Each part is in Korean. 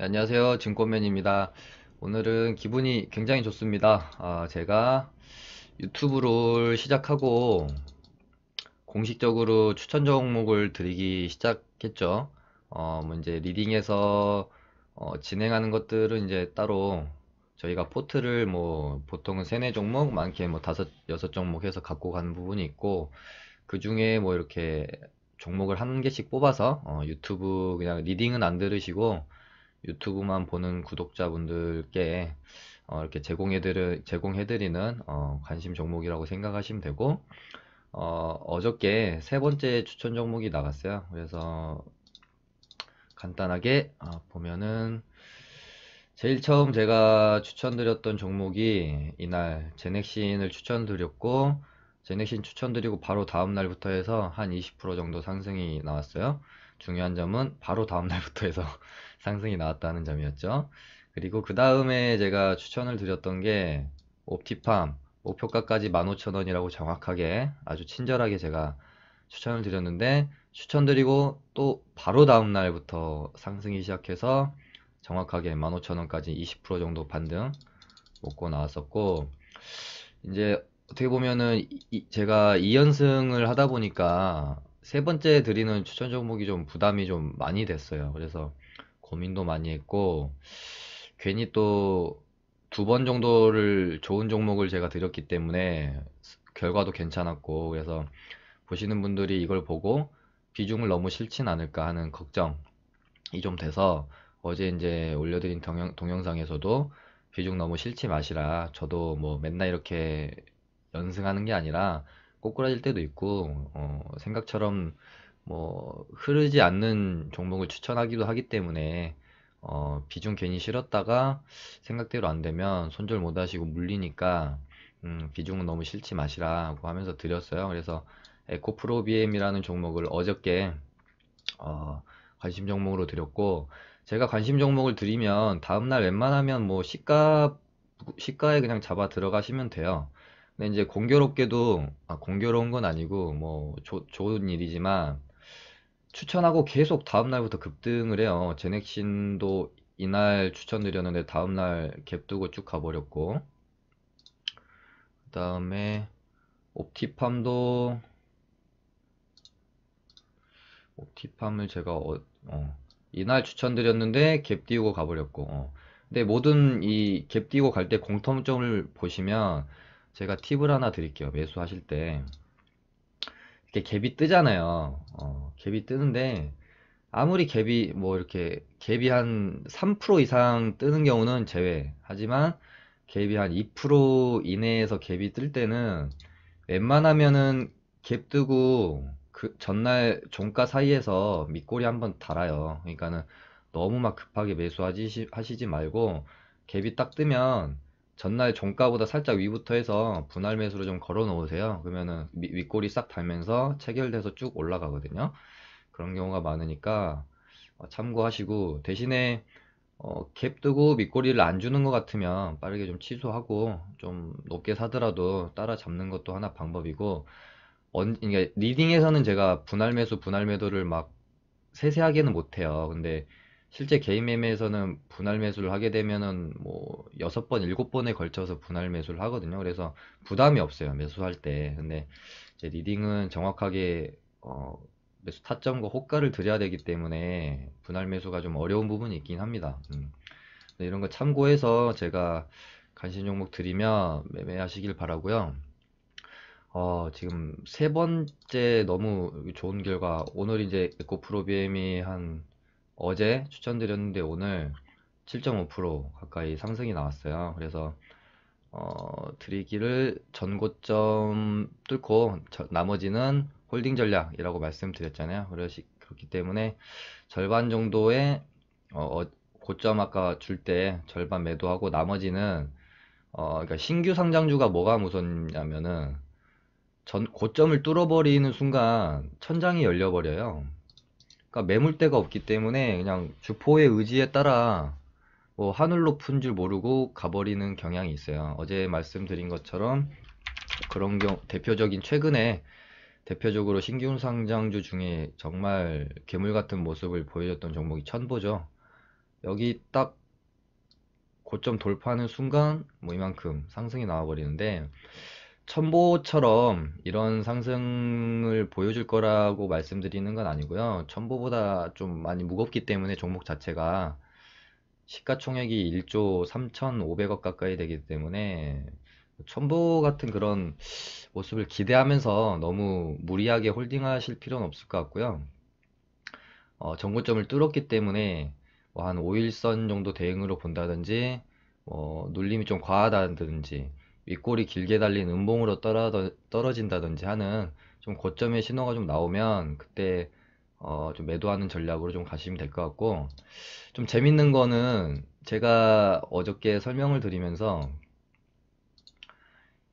네, 안녕하세요. 증권맨입니다. 오늘은 기분이 굉장히 좋습니다. 아, 제가 유튜브를 시작하고 공식적으로 추천 종목을 드리기 시작했죠. 어, 뭐 이제 리딩에서 어, 진행하는 것들은 이제 따로 저희가 포트를 뭐 보통은 세네 종목, 많게 뭐 다섯, 여섯 종목 해서 갖고 가는 부분이 있고 그 중에 뭐 이렇게 종목을 한 개씩 뽑아서 어, 유튜브 그냥 리딩은 안 들으시고 유튜브만 보는 구독자분들께 어, 이렇게 제공해드리, 제공해드리는 어, 관심 종목이라고 생각하시면 되고 어, 어저께 세 번째 추천 종목이 나갔어요. 그래서 간단하게 어, 보면은 제일 처음 제가 추천드렸던 종목이 이날 제넥신을 추천드렸고 제넥신 추천드리고 바로 다음 날부터 해서 한 20% 정도 상승이 나왔어요. 중요한 점은 바로 다음 날부터 해서 상승이 나왔다는 점이었죠. 그리고 그 다음에 제가 추천을 드렸던 게 옵티팜 목표가까지 15,000원이라고 정확하게 아주 친절하게 제가 추천을 드렸는데 추천드리고 또 바로 다음 날부터 상승이 시작해서 정확하게 15,000원까지 20% 정도 반등 먹고 나왔었고 이제 어떻게 보면은 이, 제가 2연승을 하다 보니까 세 번째 드리는 추천 종목이 좀 부담이 좀 많이 됐어요. 그래서 고민도 많이 했고 괜히 또 두 번 정도를 좋은 종목을 제가 드렸기 때문에 결과도 괜찮았고 그래서 보시는 분들이 이걸 보고 비중을 너무 싫진 않을까 하는 걱정이 좀 돼서 어제 이제 올려드린 동영, 동영상에서도 비중 너무 싫지 마시라 저도 뭐 맨날 이렇게 연승하는 게 아니라 꼬꾸라질 때도 있고 어, 생각처럼 뭐 흐르지 않는 종목을 추천하기도 하기 때문에 어, 비중 괜히 실었다가 생각대로 안 되면 손절 못 하시고 물리니까 음, 비중은 너무 싫지 마시라고 하면서 드렸어요. 그래서 에코프로 BM이라는 종목을 어저께 어, 관심 종목으로 드렸고 제가 관심 종목을 드리면 다음날 웬만하면 뭐 시가 시가에 그냥 잡아 들어가시면 돼요. 근데 이제 공교롭게도 아, 공교로운 건 아니고 뭐 조, 좋은 일이지만 추천하고 계속 다음 날부터 급등을 해요. 제넥신도 이날 추천드렸는데 다음 날 갭 두고 쭉 가버렸고 그 다음에 옵티팜도 옵티팜을 제가 어, 어, 이날 추천드렸는데 갭 띄우고 가버렸고 어. 근데 모든 이 갭 띄우고 갈 때 공통점을 보시면 제가 팁을 하나 드릴게요 매수하실 때 이렇게 갭이 뜨잖아요. 어, 갭이 뜨는데 아무리 갭이 뭐 이렇게 갭이 한 3% 이상 뜨는 경우는 제외. 하지만 갭이 한 2% 이내에서 갭이 뜰 때는 웬만하면은 갭 뜨고 그 전날 종가 사이에서 밑꼬리 한번 달아요. 그러니까는 너무 막 급하게 매수하시 하시지 말고 갭이 딱 뜨면 전날 종가보다 살짝 위부터 해서 분할 매수로 좀 걸어 놓으세요. 그러면은 윗골이 싹 달면서 체결돼서 쭉 올라가거든요. 그런 경우가 많으니까 어, 참고하시고 대신에 어, 갭 뜨고 밑꼬리를 안 주는 것 같으면 빠르게 좀 취소하고 좀 높게 사더라도 따라 잡는 것도 하나 방법이고 언, 그러니까 리딩에서는 제가 분할 매수 분할 매도를 막 세세하게는 못해요. 근데 실제 개인 매매에서는 분할 매수를 하게 되면은 뭐 여섯 번, 일곱 번에 걸쳐서 분할 매수를 하거든요. 그래서 부담이 없어요. 매수할 때. 근데 이제 리딩은 정확하게 어 매수 타점과 호가를 드려야 되기 때문에 분할 매수가 좀 어려운 부분이 있긴 합니다. 음. 이런 거 참고해서 제가 관심 종목 드리면 매매하시길 바라고요. 어, 지금 세 번째 너무 좋은 결과 오늘 이제 에코프로 BM이 한 어제 추천드렸는데 오늘 7.5% 가까이 상승이 나왔어요. 그래서 어, 드리기를 전고점 뚫고 저, 나머지는 홀딩 전략이라고 말씀드렸잖아요. 그러시, 그렇기 때문에 절반 정도의 어, 어 고점 아까 줄 때 절반 매도하고 나머지는 어, 그러니까 신규 상장주가 뭐가 무섭냐면은 전 고점을 뚫어버리는 순간 천장이 열려버려요. 그러니까 매물대가 없기 때문에 그냥 주포의 의지에 따라 뭐 하늘 높은 줄 모르고 가버리는 경향이 있어요. 어제 말씀드린 것처럼 그런 경 대표적인 최근에 대표적으로 신규 상장주 중에 정말 괴물 같은 모습을 보여줬던 종목이 천보죠. 여기 딱 고점 돌파하는 순간 뭐 이만큼 상승이 나와버리는데 첨보처럼 이런 상승을 보여줄 거라고 말씀드리는 건 아니고요. 첨보보다 좀 많이 무겁기 때문에 종목 자체가 시가총액이 1조 3,500억 가까이 되기 때문에 첨보 같은 그런 모습을 기대하면서 너무 무리하게 홀딩하실 필요는 없을 것 같고요. 어, 정고점을 뚫었기 때문에 뭐 한 5일선 정도 대응으로 본다든지 뭐 눌림이 좀 과하다든지 윗골이 길게 달린 음봉으로 떨어, 떨어진다든지 하는 좀 고점의 신호가 좀 나오면 그때 어, 좀 매도하는 전략으로 좀 가시면 될 것 같고 좀 재밌는 거는 제가 어저께 설명을 드리면서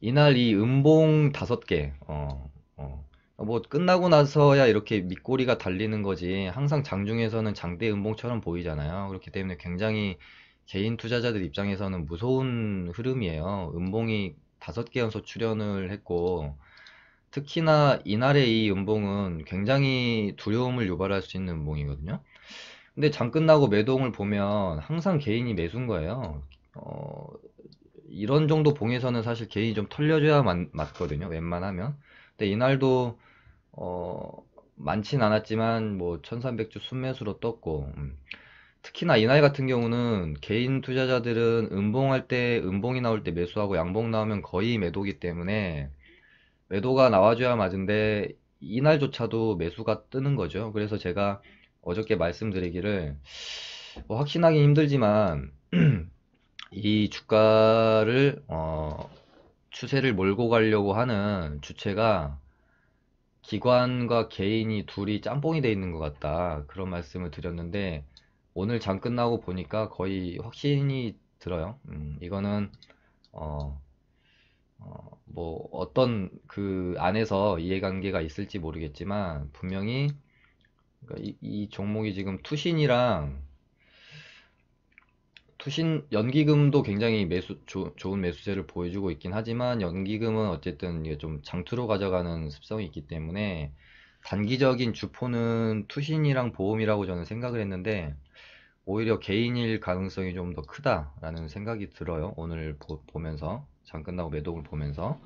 이날 이 음봉 다섯 개, 어, 어, 뭐 끝나고 나서야 이렇게 밑꼬리가 달리는 거지 항상 장중에서는 장대 음봉처럼 보이잖아요. 그렇기 때문에 굉장히 개인 투자자들 입장에서는 무서운 흐름이에요. 음봉이 다섯 개 연속 출현을 했고 특히나 이날의 이 음봉은 굉장히 두려움을 유발할 수 있는 음봉이거든요. 근데 장 끝나고 매동을 보면 항상 개인이 매수인 거예요. 어, 이런 정도 봉에서는 사실 개인이 좀 털려줘야 맞, 맞거든요. 웬만하면. 근데 이날도 어, 많진 않았지만 뭐 1300주 순매수로 떴고 음. 특히나 이날 같은 경우는 개인 투자자들은 음봉할 때 음봉이 나올 때 매수하고 양봉 나오면 거의 매도기 때문에 매도가 나와줘야 맞은데 이날조차도 매수가 뜨는 거죠. 그래서 제가 어저께 말씀드리기를 뭐 확신하기 힘들지만 이 주가를 어, 추세를 몰고 가려고 하는 주체가 기관과 개인이 둘이 짬뽕이 돼 있는 것 같다. 그런 말씀을 드렸는데 오늘 장 끝나고 보니까 거의 확신이 들어요. 음, 이거는 어, 어, 뭐 어떤 그 안에서 이해관계가 있을지 모르겠지만 분명히 그러니까 이, 이 종목이 지금 투신이랑 투신 연기금도 굉장히 매수 조, 좋은 매수세를 보여주고 있긴 하지만 연기금은 어쨌든 이게 좀 장투로 가져가는 습성이 있기 때문에 단기적인 주포는 투신이랑 보험이라고 저는 생각을 했는데 오히려 개인일 가능성이 좀 더 크다라는 생각이 들어요. 오늘 보, 보면서 장 끝나고 매독을 보면서.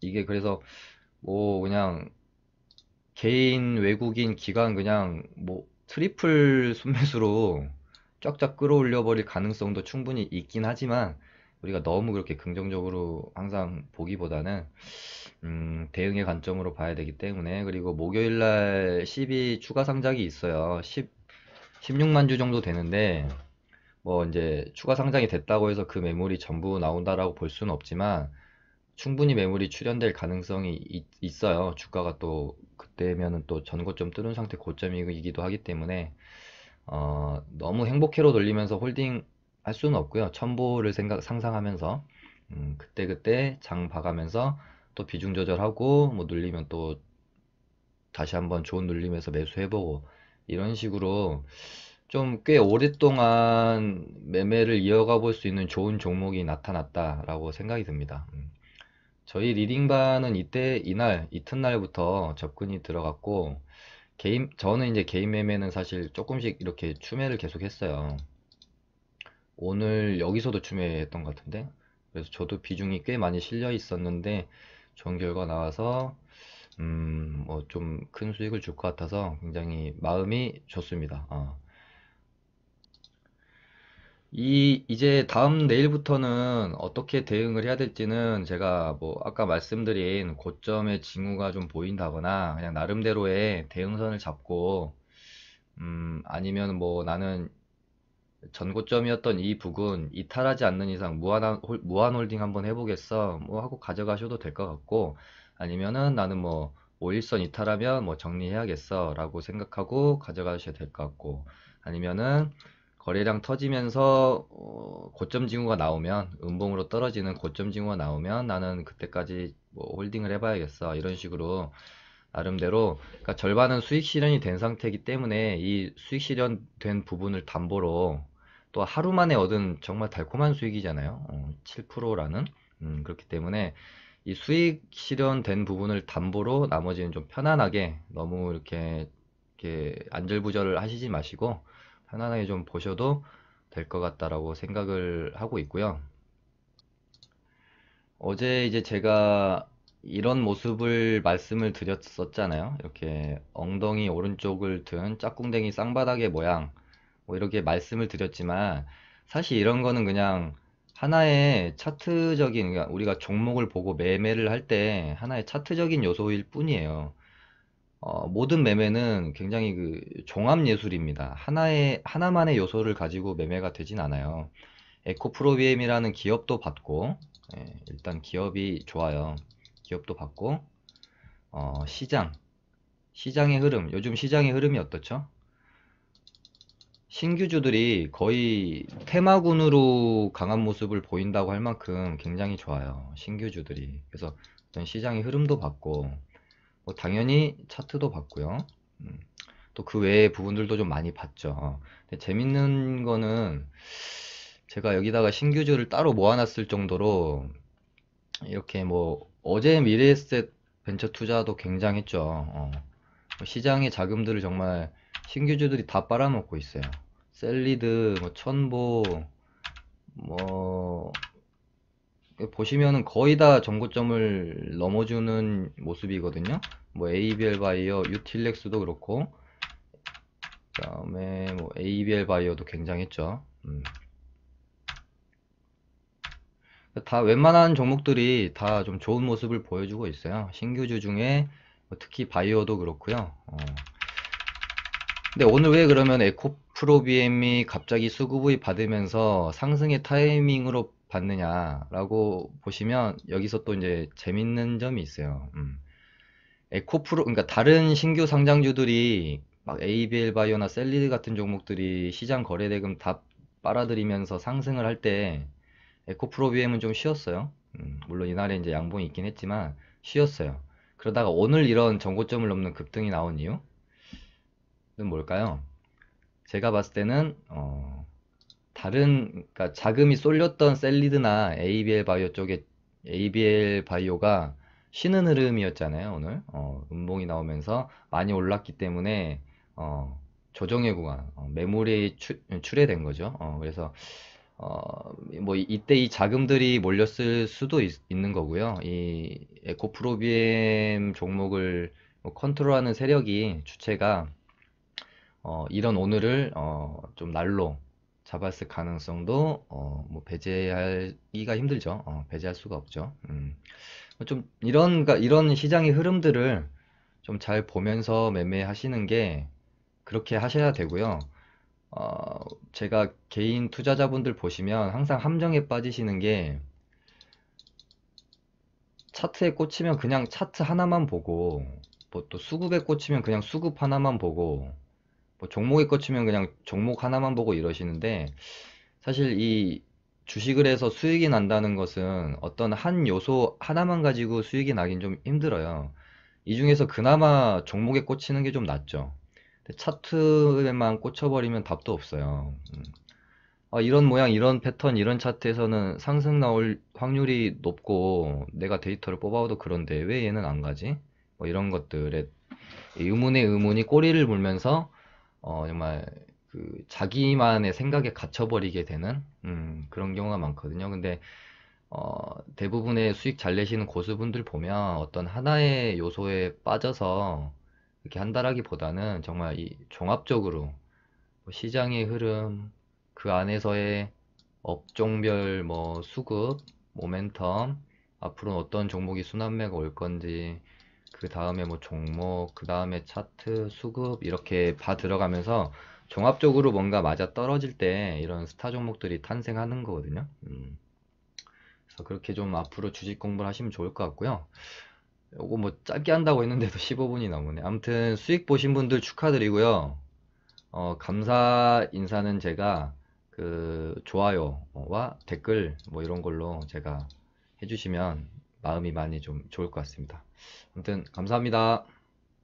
이게 그래서 뭐 그냥 개인 외국인 기관 그냥 뭐 트리플 순매수로 쫙쫙 끌어올려 버릴 가능성도 충분히 있긴 하지만 우리가 너무 그렇게 긍정적으로 항상 보기보다는 음, 대응의 관점으로 봐야 되기 때문에. 그리고 목요일 날 12 추가 상장이 있어요. 10, 16만 주 정도 되는데 뭐 이제 추가 상장이 됐다고 해서 그 매물이 전부 나온다라고 볼 수는 없지만 충분히 매물이 출현될 가능성이 있, 어요 주가가 또 그때면은 또 전고점 뚫은 상태 고점이기도 하기 때문에 어, 너무 행복회로 돌리면서 홀딩 할 수는 없고요. 첨보를 생각 상상하면서 음, 그때 그때 장 봐가면서 또 비중 조절하고 뭐 눌리면 또 다시 한번 좋은 눌림에서 매수해보고 이런 식으로 좀 꽤 오랫동안 매매를 이어가 볼 수 있는 좋은 종목이 나타났다라고 생각이 듭니다. 음. 저희 리딩반은 이때 이날 이튿날부터 접근이 들어갔고 개인 저는 이제 개인 매매는 사실 조금씩 이렇게 추매를 계속 했어요. 오늘 여기서도 추매했던 것 같은데 그래서 저도 비중이 꽤 많이 실려 있었는데 좋은 결과 나와서 음, 뭐 좀 큰 수익을 줄 것 같아서 굉장히 마음이 좋습니다. 어. 이 이제 다음 내일부터는 어떻게 대응을 해야 될지는 제가 뭐 아까 말씀드린 고점의 징후가 좀 보인다거나 그냥 나름대로의 대응선을 잡고 음 아니면 뭐 나는 전고점이었던 이 부근 이탈하지 않는 이상 무한 무한 홀딩 한번 해보겠어 뭐 하고 가져가셔도 될 것 같고 아니면은 나는 뭐 5일선 이탈하면 뭐 정리해야겠어 라고 생각하고 가져가셔도 될 것 같고 아니면은 거래량 터지면서 어, 고점 징후가 나오면 음봉으로 떨어지는 고점 징후가 나오면 나는 그때까지 뭐 홀딩을 해봐야겠어. 이런 식으로 나름대로 그러니까 절반은 수익 실현이 된 상태이기 때문에 이 수익 실현된 부분을 담보로 또 하루 만에 얻은 정말 달콤한 수익이잖아요. 어, 7%라는? 음, 그렇기 때문에 이 수익 실현된 부분을 담보로 나머지는 좀 편안하게 너무 이렇게, 이렇게 안절부절을 하시지 마시고 편안하게 좀 보셔도 될 것 같다라고 생각을 하고 있고요. 어제 이제 제가 이런 모습을 말씀을 드렸었잖아요. 이렇게 엉덩이 오른쪽을 든 짝꿍댕이 쌍바닥의 모양, 뭐 이렇게 말씀을 드렸지만, 사실 이런 거는 그냥 하나의 차트적인, 그러니까 우리가 종목을 보고 매매를 할 때 하나의 차트적인 요소일 뿐이에요. 어, 모든 매매는 굉장히 그 종합 예술입니다. 하나의, 하나만의 요소를 가지고 매매가 되진 않아요. 에코프로비엠이라는 기업도 봤고, 예, 일단 기업이 좋아요. 기업도 봤고, 어, 시장, 시장의 흐름, 요즘 시장의 흐름이 어떻죠? 신규주들이 거의 테마군으로 강한 모습을 보인다고 할 만큼 굉장히 좋아요. 신규주들이. 그래서 어떤 시장의 흐름도 봤고, 뭐 당연히 차트도 봤고요. 음, 또그 외의 부분들도 좀 많이 봤죠. 근데 재밌는 거는 제가 여기다가 신규주를 따로 모아놨을 정도로 이렇게 뭐 어제 미래에셋 벤처 투자도 굉장했죠. 어, 뭐 시장의 자금들을 정말 신규주들이 다 빨아먹고 있어요. 셀리드, 뭐 천보, 뭐 보시면은 거의 다 정고점을 넘어주는 모습이거든요. 뭐 ABL 바이어, 유틸렉스도 그렇고, 그 다음에 뭐 ABL 바이어도 굉장했죠. 음. 다 웬만한 종목들이 다 좀 좋은 모습을 보여주고 있어요. 신규주 중에 뭐 특히 바이오도 그렇고요. 어. 근데 오늘 왜 그러면 에코 프로비엠이 갑자기 수급을 받으면서 상승의 타이밍으로 받느냐라고 보시면 여기서 또 이제 재밌는 점이 있어요. 음. 에코프로 그러니까 다른 신규 상장주들이 막 ABL 바이오나 셀리드 같은 종목들이 시장 거래 대금 다 빨아들이면서 상승을 할 때 에코프로비엠은 좀 쉬었어요. 음, 물론 이날에 이제 양봉이 있긴 했지만 쉬었어요. 그러다가 오늘 이런 정고점을 넘는 급등이 나온 이유는 뭘까요? 제가 봤을 때는 어, 다른 그러니까 자금이 쏠렸던 셀리드나 ABL 바이오 쪽에 ABL 바이오가 쉬는 흐름이었잖아요 오늘. 어, 음봉이 나오면서 많이 올랐기 때문에 어, 조정의 구간 어, 매물이 추, 출회된 거죠. 어, 그래서 어, 뭐 이때 이 자금들이 몰렸을 수도 있, 는 거고요. 이 에코프로비엠 종목을 뭐 컨트롤하는 세력이 주체가 어, 이런 오늘을 어, 좀 날로 잡았을 가능성도 어, 뭐 배제하기가 힘들죠. 어, 배제할 수가 없죠. 음. 좀 이런 이런 시장의 흐름들을 좀 잘 보면서 매매하시는 게 그렇게 하셔야 되고요. 어, 제가 개인 투자자분들 보시면 항상 함정에 빠지시는 게 차트에 꽂히면 그냥 차트 하나만 보고 뭐 또 수급에 꽂히면 그냥 수급 하나만 보고 뭐 종목에 꽂히면 그냥 종목 하나만 보고 이러시는데 사실 이 주식을 해서 수익이 난다는 것은 어떤 한 요소 하나만 가지고 수익이 나긴 좀 힘들어요. 이 중에서 그나마 종목에 꽂히는 게 좀 낫죠. 차트에만 꽂혀버리면 답도 없어요. 음. 아, 이런 모양, 이런 패턴, 이런 차트에서는 상승 나올 확률이 높고 내가 데이터를 뽑아도 그런데 왜 얘는 안 가지? 뭐 이런 것들에 의문의 의문이 꼬리를 물면서 어, 정말 그 자기만의 생각에 갇혀버리게 되는 음, 그런 경우가 많거든요. 근데 어, 대부분의 수익 잘 내시는 고수분들 보면 어떤 하나의 요소에 빠져서 이렇게 한다라기보다는 정말 이 종합적으로 뭐 시장의 흐름, 그 안에서의 업종별 뭐 수급, 모멘텀, 앞으로 어떤 종목이 순환매가 올 건지, 그 다음에 뭐 종목, 그 다음에 차트, 수급 이렇게 봐 들어가면서 종합적으로 뭔가 맞아 떨어질 때 이런 스타 종목들이 탄생하는 거거든요. 음. 그래서 그렇게 좀 앞으로 주식 공부를 하시면 좋을 것 같고요. 요거 뭐 짧게 한다고 했는데도 15분이 넘으네. 아무튼 수익 보신 분들 축하드리고요. 어, 감사 인사는 제가 그 좋아요와 댓글 뭐 이런 걸로 제가 해주시면 마음이 많이 좀 좋을 것 같습니다. 아무튼 감사합니다.